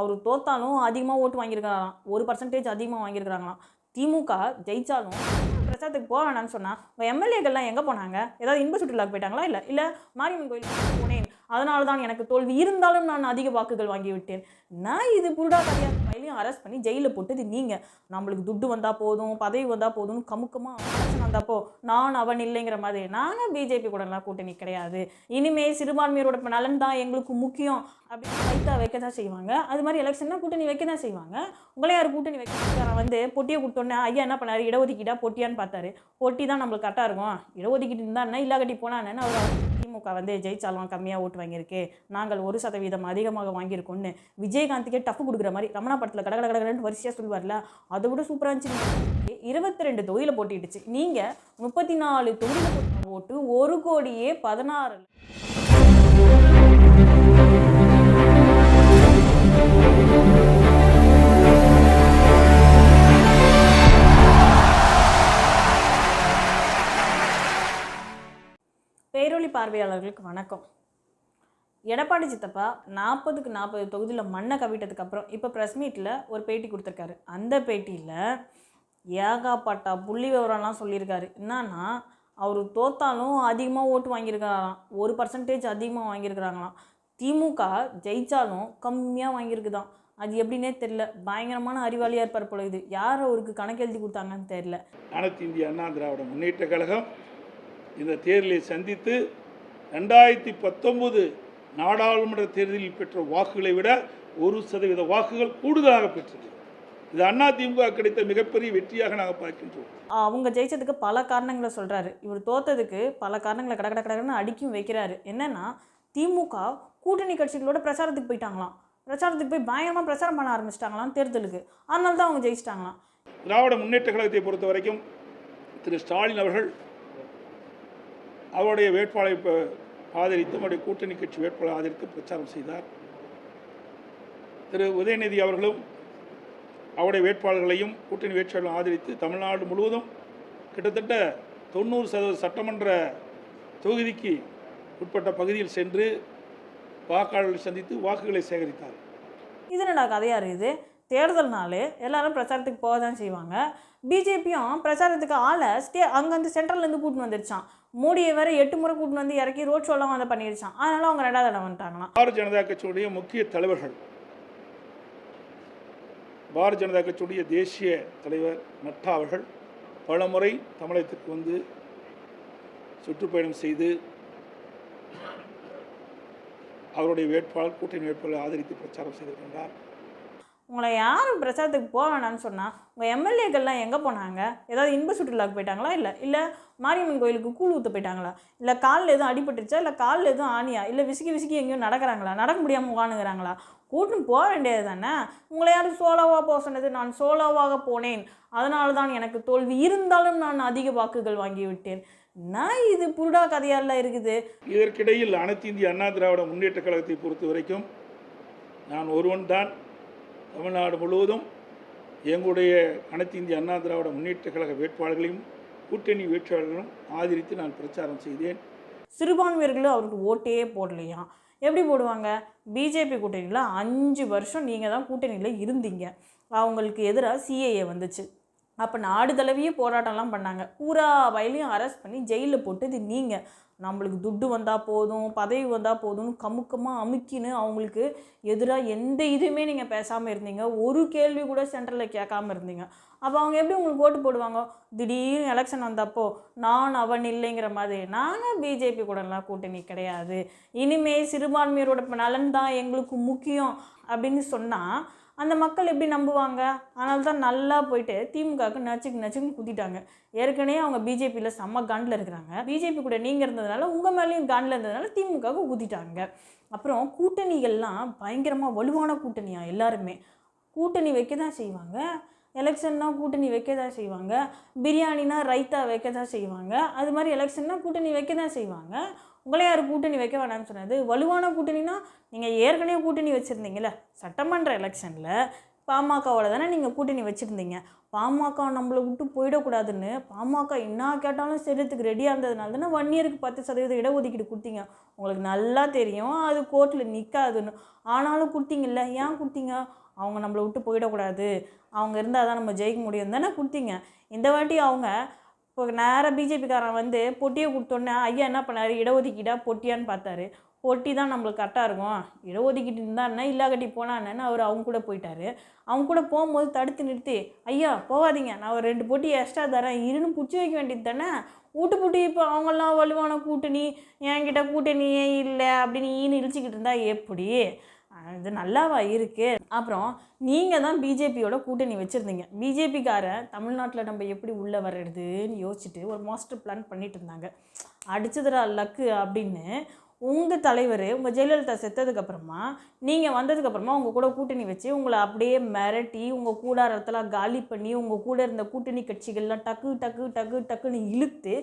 அவர் தோத்தாலும் அதிகமாக ஓட்டு வாங்கியிருக்காங்களாம் ஒரு பர்சன்டேஜ் அதிகமாக வாங்கியிருக்கிறாங்களாம். திமுக ஜெயிச்சாலும் பிரச்சாரத்துக்கு போக வேணாம்னு சொன்னால் உங்கள் எம்எல்ஏக்கள்லாம் எங்கே போனாங்க? ஏதாவது இன்ப சுற்றுலாக்கு போயிட்டாங்களா? இல்லை இல்லை மாரியம்மன் கோயிலுக்கு போனேன். அதனால தான் எனக்கு தோல்வி. இருந்தாலும் நான் அதிக வாக்குகள் வாங்கி விட்டேன் நான் இது புருடா கதையாக எல்லாரையுமே அரெஸ்ட் பண்ணி ஜெயிலில் போட்டது நீங்கள் நம்மளுக்கு துட்டு வந்தால் போதும் பதவி வந்தால் போதும்னு கமுக்கமாக எலெக்ஷன் வந்தப்போ நான் அவன் இல்லைங்கிற மாதிரி. நாங்கள் பிஜேபி கூடலாம் கூட்டணி கிடையாது. இனிமே சிறுபான்மையோட நலன் தான் எங்களுக்கு முக்கியம் அப்படின்னு வைத்தா வைக்க தான் செய்வாங்க. அது மாதிரி எலெக்ஷன்னா கூட்டணி வைக்க தான் செய்வாங்க. உங்களே யார் கூட்டணி வைக்க வந்து பொட்டியை கொடுத்தோன்னே ஐயா என்ன பண்ணாரு? இடஒதுக்கீடா பொட்டியான்னு பார்த்தாரு. பொட்டி தான் நம்மளுக்கு கரெக்டாக இருக்கும். இடஒதுக்கீடு இருந்தா என்ன? இல்லா கட்டி அவர் திமுக வந்து ஜெயிச்சாலும் கம்மியாக ஓட்டு வாங்கியிருக்கு. நாங்கள் ஒரு சதவீதம் அதிகமாக வாங்கியிருக்கோம்னு விஜயகாந்துக்கே டஃப் கொடுக்குற மாதிரி ரமணா படத்தில் கடகட கடகடன்னு வரிசையாக சொல்லுவார்ல அதை விட சூப்பராக இருந்துச்சு. இருபத்தி ரெண்டு தொகுதியில் போட்டிடுச்சு நீங்கள் முப்பத்தி நாலு தொகுதியில் போட்டு ஒரு கோடியே பதினாறு பார்வையாளர்களுக்கு வணக்கம். எடப்பாடி சித்தப்பா நாற்பதுக்கு நாற்பது தொகுதியில் மண்ணை கவிட்டதுக்கு அப்புறம் இப்போ ப்ரெஸ் மீட்டில் ஒரு பேட்டி கொடுத்துருக்காரு. அந்த பேட்டியில் ஏகாப்பாட்டா புள்ளி விவரம்லாம் சொல்லியிருக்காரு. என்னன்னா அவர் தோத்தாலும் அதிகமாக ஓட்டு வாங்கியிருக்காராம் ஒரு பர்சன்டேஜ் அதிகமாக வாங்கியிருக்கிறாங்களாம். திமுக ஜெயித்தாலும் கம்மியாக வாங்கியிருக்குதாம். அது எப்படின்னே தெரில பயங்கரமான அறிவாளியாக இருப்பார் போல இது யார் அவருக்கு கணக்கு எழுதி கொடுத்தாங்கன்னு தெரில அனைத்து இந்திய அண்ணா திராவிட முன்னேற்ற கழகம் இந்த தேர்தலை சந்தித்து ரெண்டாயிரத்தி பத்தொன்பது நாடாளுமன்ற தேர்தலில் பெற்ற வாக்குகளை விட ஒரு சதவீத வாக்குகள் கூடுதலாக பெற்றது. இது அண்ணா திமுக கிடைத்த மிகப்பெரிய வெற்றியாக நாங்கள் பார்க்கின்றோம். அவங்க ஜெயிச்சதுக்கு பல காரணங்களை சொல்கிறாரு இவர் தோத்ததுக்கு பல காரணங்களை கட கட கடன்னு அடிக்கும் வைக்கிறாரு. என்னன்னா திமுக கூட்டணி கட்சிகளோட பிரச்சாரத்துக்கு போயிட்டாங்களாம். பிரச்சாரத்துக்கு போய் பயங்கரமாக பிரச்சாரம் பண்ண ஆரம்பிச்சிட்டாங்களாம் தேர்தலுக்கு. அதனால தான் அவங்க ஜெயிச்சிட்டாங்களாம். திராவிட முன்னேற்ற கழகத்தை பொறுத்த வரைக்கும் திரு ஸ்டாலின் அவர்கள் அவருடைய வேட்பாளரை இப்போ ஆதரித்து அவருடைய கூட்டணி கட்சி வேட்பாளர் ஆதரித்து பிரச்சாரம் செய்தார். திரு உதயநிதி அவர்களும் அவருடைய வேட்பாளர்களையும் கூட்டணி வேட்பாளர்களும் ஆதரித்து தமிழ்நாடு முழுவதும் கிட்டத்தட்ட தொண்ணூறு சதவீத சட்டமன்ற தொகுதிக்கு உட்பட்ட பகுதியில் சென்று வாக்காளர்களை சந்தித்து வாக்குகளை சேகரித்தார். இது என்ன கதையாக இருக்குது? தேர்தல்னாலே எல்லாரும் பிரச்சாரத்துக்கு போக தான் செய்வாங்க. பிஜேபியும் பிரச்சாரத்துக்கு ஆளை ஸ்டே அங்கேருந்து சென்ட்ரல்லேருந்து கூட்டின்னு வந்துருச்சான் மோடியை வேற எட்டு முறை கூட்டின்னு வந்து இறக்கி ரோட் ஷோலாம் வந்து பண்ணிருச்சான் அதனால அவங்க ரெண்டாவது இடம் வந்துட்டாங்களாம். பாரதிய ஜனதா கட்சியுடைய முக்கிய தலைவர்கள். பாரதிய ஜனதா கட்சியுடைய தேசிய தலைவர் நட்டா அவர்கள் பலமுறை தமிழகத்திற்கு வந்து சுற்றுப்பயணம் செய்து அவருடைய வேட்பாளர் கூட்டணி வேட்பாளர் ஆதரித்து பிரச்சாரம் செய்திருக்கின்றார். உங்களை யாரும் பிரச்சாரத்துக்கு போக வேணாம்னு சொன்னால் உங்கள் எம்எல்ஏக்கள்லாம் எங்கே போனாங்க? ஏதாவது இன்ப சுற்றுலாக்கு போயிட்டாங்களா? இல்லை இல்லை மாரியம்மன் கோயிலுக்கு கூழ் ஊற்ற போயிட்டாங்களா? இல்லை காலில் எதுவும் அடிபட்டுருச்சா? இல்லை காலில் எதுவும் ஆணியா இல்லை விசுக்கி விசுக்கி எங்கேயும் நடக்கிறாங்களா? நடக்க முடியாமல் உட்காந்துக்கிறாங்களா கூட்டம் போக வேண்டியது தானே? உங்களை யாரும் சோலோவாக போக சொன்னது நான் சோலோவாக போனேன். அதனால தான் எனக்கு தோல்வி. இருந்தாலும் நான் அதிக வாக்குகள் வாங்கி விட்டேன் நான் இது புருடா கதையால இருக்குது? இதற்கிடையில் அனைத்து இந்திய அண்ணா திராவிட முன்னேற்ற கழகத்தை பொறுத்த வரைக்கும் நான் ஒருவன் தான். தமிழ்நாடு முழுவதும் எங்களுடைய அனைத்து இந்திய அண்ணா திராவிட முன்னேற்ற கழக வேட்பாளர்களையும் கூட்டணி வேட்பாளர்களும் ஆதரித்து நான் பிரச்சாரம் செய்தேன். சிறுபான்மையர்களும் அவருக்கு ஓட்டே போடலையா? எப்படி போடுவாங்க? பிஜேபி கூட்டணியில் அஞ்சு வருஷம் நீங்கள் தான் கூட்டணியில் இருந்தீங்க. அவங்களுக்கு எதிராக சிஏஏ வந்துச்சு. அப்போ நாடு தழுவிய போராட்டம்லாம் பண்ணாங்க. பூரா வயலையும் அரெஸ்ட் பண்ணி ஜெயிலில் போட்டது நீங்கள் நம்மளுக்கு துட்டு வந்தால் போதும் பதவி வந்தால் போதும்னு கமுக்கமாக அமுக்கின்னு அவங்களுக்கு எதிராக எந்த இதுவுமே நீங்கள் பேசாமல் இருந்தீங்க. ஒரு கேள்வி கூட சென்ட்ரலில் கேட்காம இருந்தீங்க. அப்போ அவங்க எப்படி உங்களுக்கு ஓட்டு போடுவாங்க? திடீர்னு எலெக்ஷன் வந்தப்போ நான் அவன் இல்லைங்கிற மாதிரி. நாங்கள் பிஜேபி கூடலாம் கூட்டணி கிடையாது. இனிமேல் சிறுபான்மையோட நலன் தான் எங்களுக்கு முக்கியம் அப்படின்னு சொன்னால் அந்த மக்கள் எப்படி நம்புவாங்க? அதனால தான் நல்லா போயிட்டு திமுகவுக்கு நச்சுக்கு நச்சுக்கு குத்திட்டாங்க. ஏற்கனவே அவங்க பிஜேபியில் செம்ம காண்டில் இருக்கிறாங்க. பிஜேபி கூட நீங்கள் இருந்ததுனால உங்கள் மேலேயும் காண்டில் இருந்ததுனால திமுகவுக்கு குத்திட்டாங்க. அப்புறம் கூட்டணிகள்லாம் பயங்கரமாக வலுவான கூட்டணியாக எல்லாருமே? கூட்டணி வைக்க தான் செய்வாங்க. எலெக்ஷன்னா கூட்டணி வைக்க தான் செய்வாங்க. பிரியாணினா ரைத்தா வைக்க தான் செய்வாங்க. அது மாதிரி எலெக்ஷன்னா கூட்டணி வைக்க தான் செய்வாங்க. உங்களே யார் கூட்டணி வைக்க வேணாம்னு சொன்னது. வலுவான கூட்டணினா நீங்கள் ஏற்கனவே கூட்டணி வச்சுருந்தீங்கல்ல? சட்டமன்ற எலெக்ஷனில் பாமகவோட தானே நீங்கள் கூட்டணி வச்சுருந்தீங்க. பாமக நம்மளை விட்டு போயிடக்கூடாதுன்னு பாமக என்ன கேட்டாலும் செய்கிறதுக்கு ரெடியாக இருந்ததுனால தானே ஒன் இயருக்கு பத்து சதவீதம் இடஒதுக்கீடு கொடுத்தீங்க. உங்களுக்கு நல்லா தெரியும் அது கோர்ட்டில் நிற்காதுன்னு ஆனாலும் கொடுத்தீங்கல்ல? ஏன் கொடுத்தீங்க? அவங்க நம்மளை விட்டு போயிடக்கூடாது. அவங்க இருந்தால் தான் நம்ம ஜெயிக்க முடியும் தானே கொடுத்தீங்க. இந்த வாட்டி அவங்க இப்போ நேராக பிஜேபிக்காரன் வந்து பொட்டியை கொடுத்தோன்னே ஐயா என்ன பண்ணார்? இடஒதுக்கீடா? பொட்டியான்னு பார்த்தாரு. பொட்டி தான் நம்மளுக்கு கரெக்டாக இருக்கும். இடஒதுக்கீட்டு இருந்தாருன்னா இல்லாகட்டி போனான்னு அவர் அவங்க கூட போயிட்டார். அவங்க கூட போகும்போது தடுத்து நிறுத்தி ஐயா போகாதீங்க. நான் ஒரு ரெண்டு பொட்டி எக்ஸ்ட்ரா தரேன். இருன்னு பிடிச்சி வைக்க வேண்டியது தானே? ஊட்டு புட்டி இப்போ அவங்கெல்லாம் வலுவான கூட்டணி. என்கிட்ட கூட்டணியே இல்லை. அப்படின்னு ஈன்னு இழிச்சிக்கிட்டு இருந்தால் எப்படி? இது நல்லாவா இருக்கு? அப்புறம் நீங்கள் தான் பிஜேபியோட கூட்டணி வச்சுருந்தீங்க. பிஜேபிக்காரன் தமிழ்நாட்டில் நம்ம எப்படி உள்ளே வர்றதுன்னு யோசிச்சுட்டு ஒரு மாஸ்டர் பிளான் பண்ணிட்டு இருந்தாங்க. அடிச்சதுடா லக்கு அப்படின்னு உங்கள் தலைவர் உங்கள் ஜெயலலிதா செத்ததுக்கப்புறமா நீங்கள் வந்ததுக்கப்புறமா உங்கள் கூட கூட்டணி வச்சு உங்களை அப்படியே மிரட்டி உங்கள் கூடாரத்தெல்லாம் காலி பண்ணி உங்கள் கூட இருந்த கூட்டணி கட்சிகள்லாம் டக்கு டக்கு டக்கு டக்குன்னு இழுத்து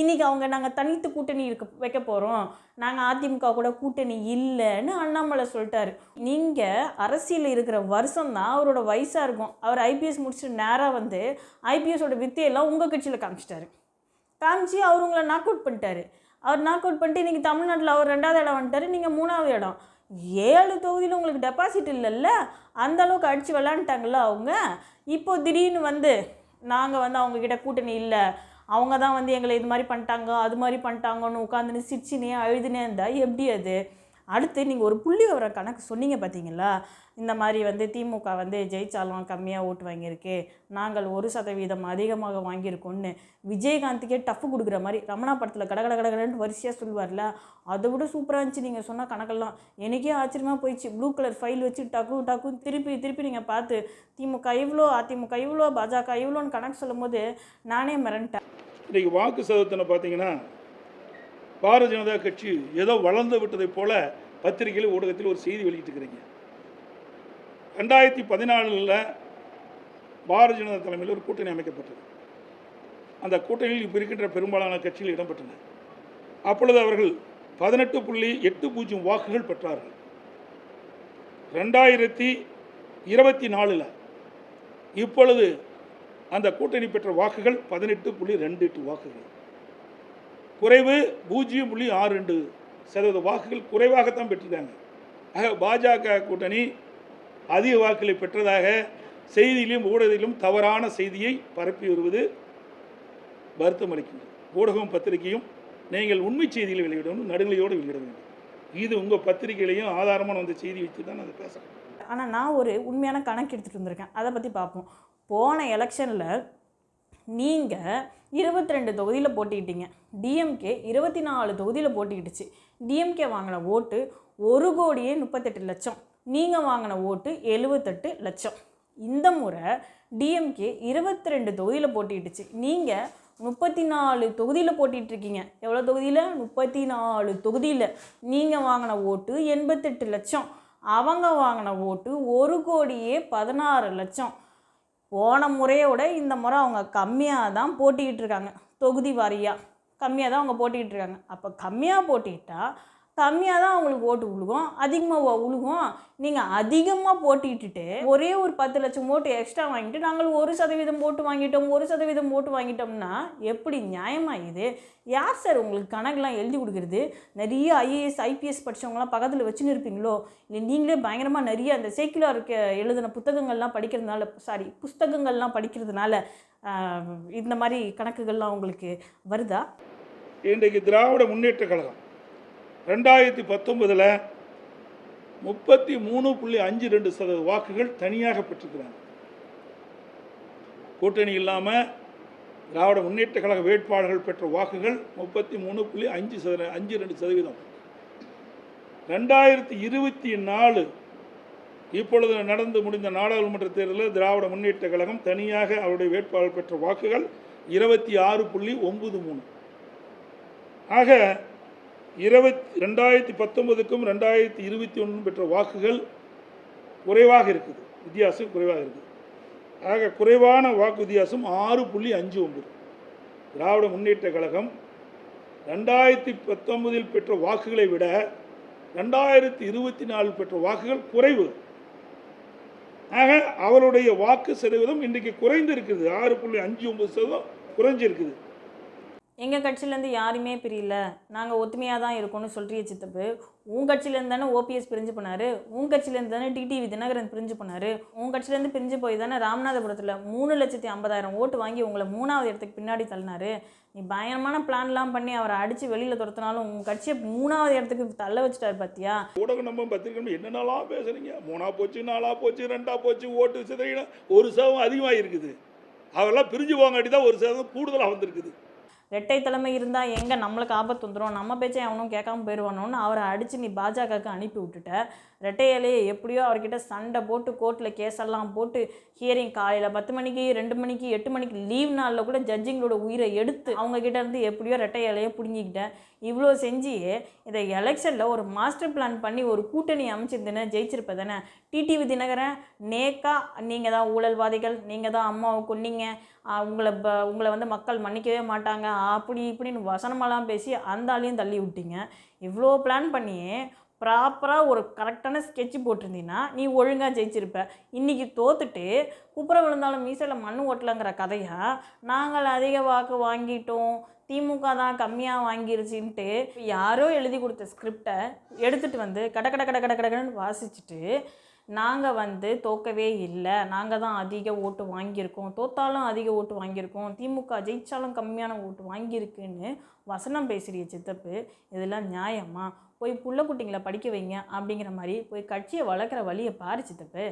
இன்றைக்கி அவங்க நாங்கள் தனித்து கூட்டணி இருக்க வைக்க போகிறோம் நாங்கள் அதிமுக கூட கூட்டணி இல்லைன்னு அண்ணாமலை சொல்லிட்டாரு. நீங்கள் அரசியலில் இருக்கிற வருஷம் தான் அவரோட வயசாக இருக்கும். அவர் ஐபிஎஸ் முடிச்சுட்டு நேராக வந்து ஐபிஎஸோட வித்தையெல்லாம் உங்கள் கட்சியில் காமிச்சிட்டாரு. காமிச்சு அவர் உங்களை நாக் அவுட் பண்ணிட்டாரு. அவர் நாக் அவுட் பண்ணிட்டு இன்றைக்கி தமிழ்நாட்டில் அவர் ரெண்டாவது இடம் வந்துட்டாரு நீங்கள் மூணாவது இடம். ஏழு தொகுதியில் உங்களுக்கு டெபாசிட் இல்லைல்ல? அந்த அளவுக்கு அடித்து விளாண்டுட்டாங்கல்ல அவங்க? இப்போ திடீர்னு வந்து நாங்கள் வந்து அவங்கக்கிட்ட கூட்டணி இல்லை. அவங்க தான் வந்து எங்களை இது மாதிரி பண்ணிட்டாங்க அது மாதிரி பண்ணிட்டாங்கன்னு உட்காந்துன்னு சிரிச்சினே அழுதுனே இருந்தால் எப்படி அது? அடுத்து நீங்கள் ஒரு புள்ளி விவர கணக்கு சொன்னீங்க பார்த்தீங்களா இந்த மாதிரி வந்து திமுக வந்து ஜெயிச்சாலும் கம்மியாக ஓட்டு வாங்கியிருக்கு. நாங்கள் ஒரு சதவீதம் அதிகமாக வாங்கியிருக்கோம்னு விஜயகாந்துக்கே டஃப் கொடுக்குற மாதிரி ரமணா படத்தில் கட கட கடகடன்னு வரிசையாக சொல்லுவார்ல அதை விட சூப்பராக இருந்துச்சு நீங்கள் சொன்ன கணக்கெல்லாம். எனக்கே ஆச்சரியமாக போயிடுச்சு. ப்ளூ கலர் ஃபைல் வச்சு டக்கு டக்கு திருப்பி திருப்பி நீங்கள் பார்த்து திமுக இவ்வளோ அதிமுக இவ்வளோ பாஜக இவ்வளோன்னு கணக்கு சொல்லும்போது நானே மிரண்டேன். இன்றைக்கி வாக்கு சதவீதத்தில் பார்த்தீங்கன்னா பாரதிய ஜனதா கட்சி ஏதோ வளர்ந்து விட்டதைப் போல பத்திரிகையில் ஊடகத்தில் ஒரு செய்தி வெளியிட்டிருக்கிறீங்க. ரெண்டாயிரத்தி பதினாலில் பாரதிய ஜனதா தலைமையில் ஒரு கூட்டணி அமைக்கப்பட்டது. அந்த கூட்டணியில் இப்போ இருக்கின்ற பெரும்பாலான கட்சிகள் இடம்பெற்றன. அப்பொழுது அவர்கள் பதினெட்டு புள்ளி எட்டு பூஜ்ஜியம் வாக்குகள் பெற்றார்கள். ரெண்டாயிரத்தி இருபத்தி நாலில் இப்பொழுது அந்த கூட்டணி பெற்ற வாக்குகள் பதினெட்டு புள்ளி ரெண்டு எட்டு வாக்குகள். குறைவு பூஜ்ஜியம் புள்ளி ஆறு ரெண்டு சதவீத வாக்குகள் குறைவாகத்தான் பெற்றிருக்காங்க. ஆக பாஜக கூட்டணி அதிக வாக்குகளை பெற்றதாக செய்தியிலும் ஊடகத்திலும் தவறான செய்தியை பரப்பி வருவது வருத்தம் அளிக்கின்றது. ஊடகம் பத்திரிகையும் நீங்கள் உண்மை செய்திகளை வெளியிடணும் நடுநிலையோடு வெளியிட வேண்டும். இது உங்கள் பத்திரிகையிலையும் ஆதாரமான வந்த செய்தி வச்சு தான் அதை பேசுகிறேன் ஆனால் நான் ஒரு உண்மையான கணக்கு எடுத்துகிட்டு வந்திருக்கேன். அதை பற்றி பார்ப்போம். போன எலெக்ஷனில் நீங்கள் இருபத்தி ரெண்டு தொகுதியில் போட்டிக்கிட்டீங்க டிஎம்கே இருபத்தி நாலு தொகுதியில் போட்டிக்கிட்டுச்சு. டிஎம்கே வாங்கின ஓட்டு ஒரு கோடியே முப்பத்தெட்டு லட்சம். நீங்கள் வாங்கின ஓட்டு எழுபத்தெட்டு லட்சம். இந்த முறை டிஎம்கே இருபத்தி ரெண்டு தொகுதியில் போட்டிக்கிட்டுச்சு. நீங்கள் முப்பத்தி நாலு தொகுதியில் போட்டிகிட்ருக்கீங்க எவ்வளோ தொகுதியில்? முப்பத்தி நாலு தொகுதியில். நீங்கள் வாங்கின ஓட்டு எண்பத்தெட்டு லட்சம். அவங்க வாங்கின ஓட்டு ஒரு கோடியே பதினாறு லட்சம். போன முறையோட இந்த முறை அவங்க கம்மியாக தான் போட்டிக்கிட்டு இருக்காங்க தொகுதி வாரியாக கம்மியாக தான் அவங்க போட்டிக்கிட்டு இருக்காங்க அப்போ கம்மியாக போட்டிக்கிட்டால் கம்மியாக தான் அவங்களுக்கு ஓட்டு உழுகும் அதிகமாக உழுகும். நீங்கள் அதிகமாக போட்டிட்டுட்டு ஒரே ஒரு பத்து லட்சம் ஓட்டு எக்ஸ்ட்ரா வாங்கிட்டு நாங்கள் ஒரு சதவீதம் ஓட்டு வாங்கிட்டோம் ஒரு சதவீதம் ஓட்டு வாங்கிட்டோம்னா எப்படி நியாயமாக இது யார் சார் உங்களுக்கு கணக்கெலாம் எழுதி கொடுக்குறது? நிறைய ஐஏஎஸ் ஐபிஎஸ் படித்தவங்களாம் பக்கத்தில் வச்சுன்னு இருப்பீங்களோ? இல்லை நீங்களே பயங்கரமாக நிறைய அந்த சேக்குலர் எழுதின புத்தகங்கள்லாம் படிக்கிறதுனால சாரி புஸ்தகங்கள்லாம் படிக்கிறதுனால இந்த மாதிரி கணக்குகள்லாம் உங்களுக்கு வருதா? இன்றைக்கு திராவிட முன்னேற்ற கழகம். ரெண்டாயிரத்தி பத்தொன்பதில் முப்பத்தி மூணு புள்ளி அஞ்சு ரெண்டு சதவீத வாக்குகள் தனியாக பெற்றிருக்கிறாங்க. கூட்டணி இல்லாமல் திராவிட முன்னேற்ற கழக வேட்பாளர்கள் பெற்ற வாக்குகள் முப்பத்தி மூணு புள்ளி அஞ்சு சதவீத அஞ்சு ரெண்டு சதவீதம். ரெண்டாயிரத்தி இருபத்தி நாலு இப்பொழுது நடந்து முடிந்த நாடாளுமன்ற தேர்தலில் திராவிட முன்னேற்ற கழகம் தனியாக அவருடைய வேட்பாளர் பெற்ற வாக்குகள் இருபத்தி ஆறு புள்ளி ஒன்பது மூணு. ஆக இருபத்தி ரெண்டாயிரத்தி பத்தொன்பதுக்கும் ரெண்டாயிரத்தி இருபத்தி ஒன்று பெற்ற வாக்குகள் குறைவாக இருக்குது. வித்தியாசம் குறைவாக இருக்குது. ஆக குறைவான வாக்கு வித்தியாசம் ஆறு புள்ளி அஞ்சு ஒன்பது. திராவிட முன்னேற்ற கழகம் ரெண்டாயிரத்தி பத்தொன்பதில் பெற்ற வாக்குகளை விட ரெண்டாயிரத்தி இருபத்தி நாலில் பெற்ற வாக்குகள் குறைவு. ஆக அவருடைய வாக்கு சதவீதம் இன்றைக்கு குறைந்து இருக்குது ஆறு புள்ளி அஞ்சு ஒன்பது சதவீதம் குறைஞ்சிருக்குது. எங்கள் கட்சியிலேருந்து யாருமே பிரியல. நாங்கள் ஒத்துமையாக தான் இருக்கோம்னு சொல்கிறிய சித்தப்பு. உன் கட்சியிலேருந்து தானே ஓபிஎஸ் பிரிஞ்சு போனார். உன் கட்சியிலேருந்து தானே டிடிவி தினகரன் பிரிஞ்சு போனார். உன் கட்சியிலேருந்து பிரிஞ்சு போய் தானே ராமநாதபுரத்தில் மூணு லட்சத்தி ஐம்பதாயிரம் ஓட்டு வாங்கி உங்களை மூணாவது இடத்துக்கு பின்னாடி தள்ளினாரு. நீ பயங்கரமான பிளான்லாம் பண்ணி அவரை அடித்து வெளியில் துரத்தினாலும் உங்கள் கட்சியை மூணாவது இடத்துக்கு தள்ள வச்சுட்டாரு பார்த்தியா ஊடகம் நம்ம பத்திரிக்கை என்னென்னலாம் பேசுகிறீங்க மூணா போச்சு நாலா போச்சு ரெண்டா போச்சு ஓட்டு சிதறினா ஒரு சதவீதம் அதிகமாக இருக்குது அவெல்லாம் பிரிஞ்சு போங்காட்டி தான் ஒரு சதவீதம் கூடுதலாக வந்திருக்குது. ரெட்டை தலைமை இருந்தால் எங்கே நம்மளுக்கு ஆபத்து வந்துடும் நம்ம பேச்சை அவனும் கேட்காம போயிடுவானோன்னு அவரை அடித்து நீ பாஜகவுக்கு அனுப்பி விட்டுட்ட. ரெட்டை இலையை எப்படியோ அவர்கிட்ட சண்டை போட்டு கோர்ட்டில் கேஸெல்லாம் போட்டு ஹியரிங் காலையில் பத்து மணிக்கு ரெண்டு மணிக்கு எட்டு மணிக்கு லீவ் நாளில் கூட ஜட்ஜிங்களோட உயிரை எடுத்து அவங்கக்கிட்ட இருந்து எப்படியோ ரெட்டை இலையை பிடுங்கிக்கிட்டேன். இவ்வளோ செஞ்சு இதை எலெக்ஷனில் ஒரு மாஸ்டர் பிளான் பண்ணி ஒரு கூட்டணி அமைச்சிருந்தேனே ஜெயிச்சிருப்ப தானே? டிடிவி தினகரன் நேக்கா நீங்கள் தான் ஊழல்வாதிகள் நீங்கள் தான் அம்மாவை கொன்னீங்க. உங்களை ப உங்களை வந்து மக்கள் மன்னிக்கவே மாட்டாங்க. அப்படி இப்படின்னு வசனமெல்லாம் பேசி அந்த ஆளையும் தள்ளி விட்டீங்க. இவ்வளோ பிளான் பண்ணியே ப்ராப்பராக ஒரு கரெக்டான ஸ்கெட்ச் போட்டிருந்தீங்கன்னா நீ ஒழுங்காக ஜெயிச்சிருப்ப. இன்றைக்கி தோத்துட்டு குப்புற விழுந்தாலும் மீசையில் மண் ஓட்டலங்கிற கதையாக நாங்கள் அதிக வாக்கு வாங்கிட்டோம் திமுக தான் கம்மியாக வாங்கிருச்சின்ட்டு யாரோ எழுதி கொடுத்த ஸ்கிரிப்டை எடுத்துகிட்டு வந்து கட கட கட கட கடன்னு வாசிச்சுட்டு நாங்கள் வந்து தோக்கவே இல்லை. நாங்கள் தான் அதிக ஓட்டு வாங்கியிருக்கோம். தோத்தாலும் அதிக ஓட்டு வாங்கியிருக்கோம். திமுக ஜெயித்தாலும் கம்மியான ஓட்டு வாங்கியிருக்குன்னு வசனம் பேசுகிறிய சித்தப்பு. இதெல்லாம் நியாயமா? போய் புள்ள குட்டிங்களை படிக்க வைங்க அப்படிங்கிற மாதிரி போய் கட்சியை வளர்க்குற வழியை பாரு சித்தப்பு.